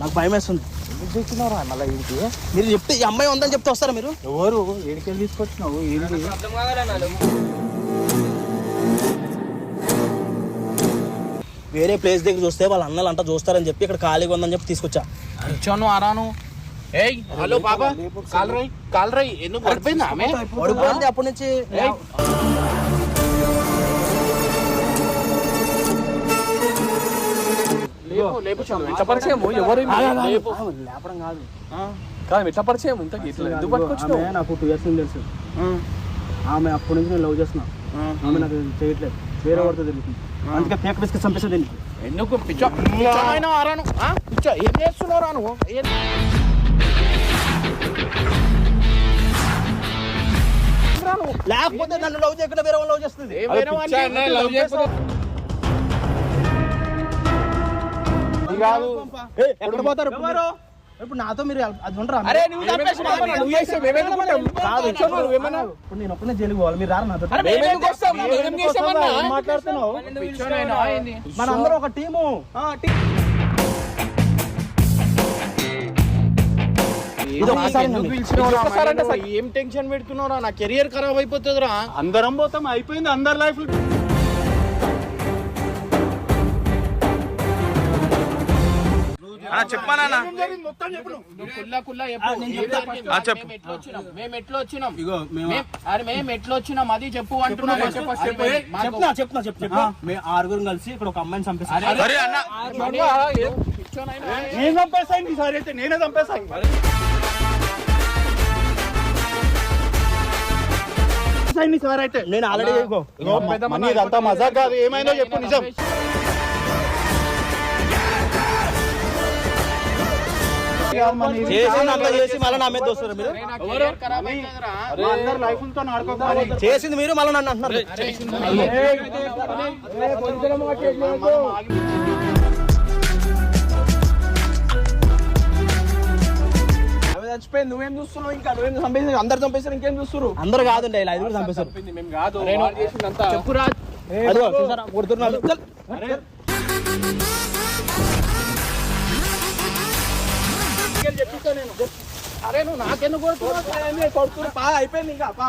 నాకు భయం వేస్తుంది. మళ్ళీ మీరు చెప్తే ఈ అమ్మాయి ఉందని చెప్తే వస్తారా మీరు? ఎవరు? ఏడికెళ్ళి తీసుకొచ్చినావు? ఏంటి వేరే ప్లేస్ దగ్గర చూస్తే వాళ్ళ అన్నలు అంతా చూస్తారని చెప్పి ఇక్కడ ఖాళీగా ఉందని చెప్పి తీసుకొచ్చా. ఇచ్చాను ఆరాను. ఏయ్ హలో బాబా. కాల్ రై కాల్ రై. ఎందుకు పడిపోయిందా ఆమె? పడిపోయింది అప్పటి నుంచి. ఏయ్. లేపు లేపు చాలు. ఇట్లా పరిచయము ఎవరు ఈమె? లేపు లేపడం కాదు. కాదు ఇట్లా పరిచయం ఇంత ఇట్లా ఎందుకు పట్టుకొచ్చినావు ఆమె నాకు టూ ఇయర్స్ నుంచి తెలుసు. ఆమె అప్పటి నుంచి నేను లవ్ చేస్తున్నా. ఆమె నాకు చేయట్లేదు. వేరే వాడితో తిరుగుతుంది. అందుకే పేక బిస్కెట్ చంపేసా దీనికి. ఎందుకు? పిచ్చో. పిచ్చోనైనా ఆరాను ఆ? పిచ్చో ఏం చేస్తున్నావు రాను? రాను. లేకపోతే నన్ను లవ్ చేయకుండా వేరే వాళ్ళు లవ్ చేస్తుంది. కాదు. ఏయ్, ఎక్కడ పోతారు ఇప్పుడు? ఇప్పుడు నాతో మీరు అది ఉండరా? అరే నువ్వు. నువ్వు? కాదు? ఇప్పుడు నేను ఒక్కనే జైలుకి పోవాలి. మీరు రారు నాతో? అరే మేమెందుకు వస్తాం? మేమేం చేసామన్నా? ఏం మాట్లాడుతున్నావు? మనందరం ఒక టీము. ఏం టెన్షన్ పెడుతున్నావురా? నా కెరియర్ ఖరాబ్ అయిపోతుందిరా. అందరం పోతాం అయిపోయింది అందరి లైఫ్. చెప్పు. మేము ఎట్లా వచ్చినాం? మేము ఎట్లా వచ్చినాం మేం- అరే మేము ఎట్లా వచ్చినాం అది చెప్పు. అంటున్నాం చెప్తున్నా చెప్తున్నా చెప్తున్నా మేము ఆరుగురం కలిసి ఇక్కడ ఒక అమ్మాయిని చంపేస్తాం నేను చంపేసాను ఈసారి అయితే నేనే సార్ అయితే? నేను ఆల్రెడీ ఇదంతా మజాక్ కాదు. ఏమైందో చెప్పు నిజం. చేసింది అంతా చేసి మళ్ళీ నా మీద వస్తారు మీరు. చేసింది మీరు మళ్ళీ నన్ను అంటున్నారు. చచ్చిపోయింది నువ్వేం చూస్తున్నావు? ఇంకా నువ్వేం చంపేసి అందరు చంపేసారు ఇంకేం చూస్తున్నారు? అందరు కాదండి ఇలా ఐదుగురు చంపేశారు. మేము కాదు. చేసిందంతా. చెప్పురా కొడుతున్నారు చల్. అరే నువ్వు నాకెందుకు కొడుతున్నావు? కొడుతున్నారు పా అయిపోయింది ఇంకా పా.